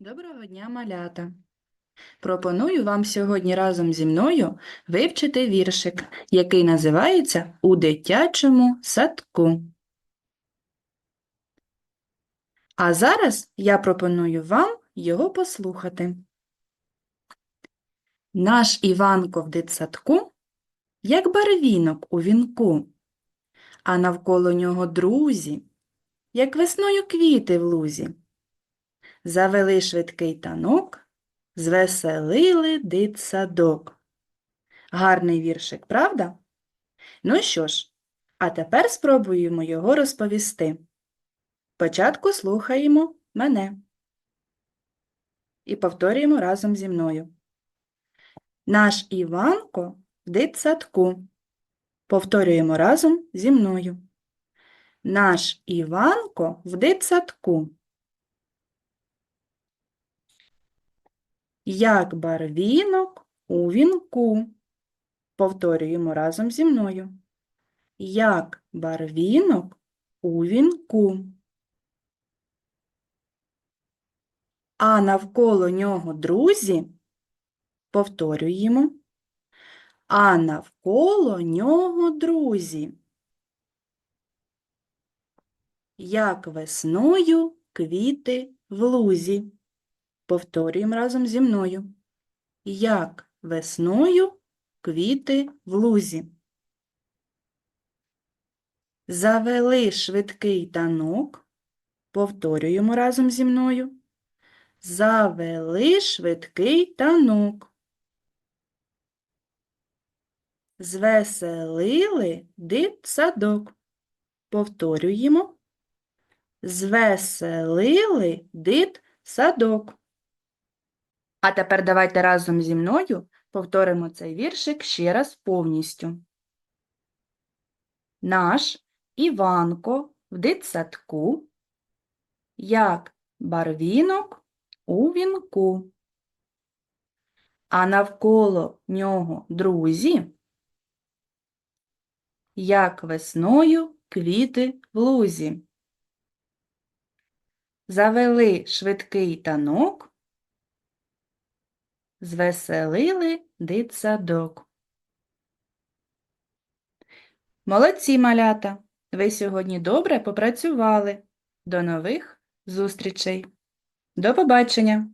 Доброго дня, малята! Пропоную вам сьогодні разом зі мною вивчити віршик, який називається У дитячому садку. А зараз я пропоную вам його послухати. Наш Іванко в дитсадку, як барвінок у вінку, а навколо нього друзі, як весною квіти в лузі. Завели швидкий танок, звеселили дитсадок. Гарний віршик, правда? Ну що ж, а тепер спробуємо його розповісти. Спочатку слухаємо мене і повторюємо разом зі мною. Наш Іванко в дитсадку. Повторюємо разом зі мною. Наш Іванко в дитсадку. Як барвінок у вінку. Повторюємо разом зі мною. Як барвінок у вінку. А навколо нього друзі. Повторюємо. А навколо нього друзі. Як весною квіти в лузі. Повторюємо разом зі мною. Як весною квіти в лузі. Завели швидкий танок. Повторюємо разом зі мною. Завели швидкий танок. Звеселили дитсадок. Повторюємо. Звеселили дитсадок. А тепер давайте разом зі мною повторимо цей віршик ще раз повністю. Наш Іванко в дитсадку, як барвінок у вінку, а навколо нього друзі, як весною квіти в лузі. Завели швидкий танок, звеселили дитсадок. Молодці, малята! Ви сьогодні добре попрацювали. До нових зустрічей. До побачення!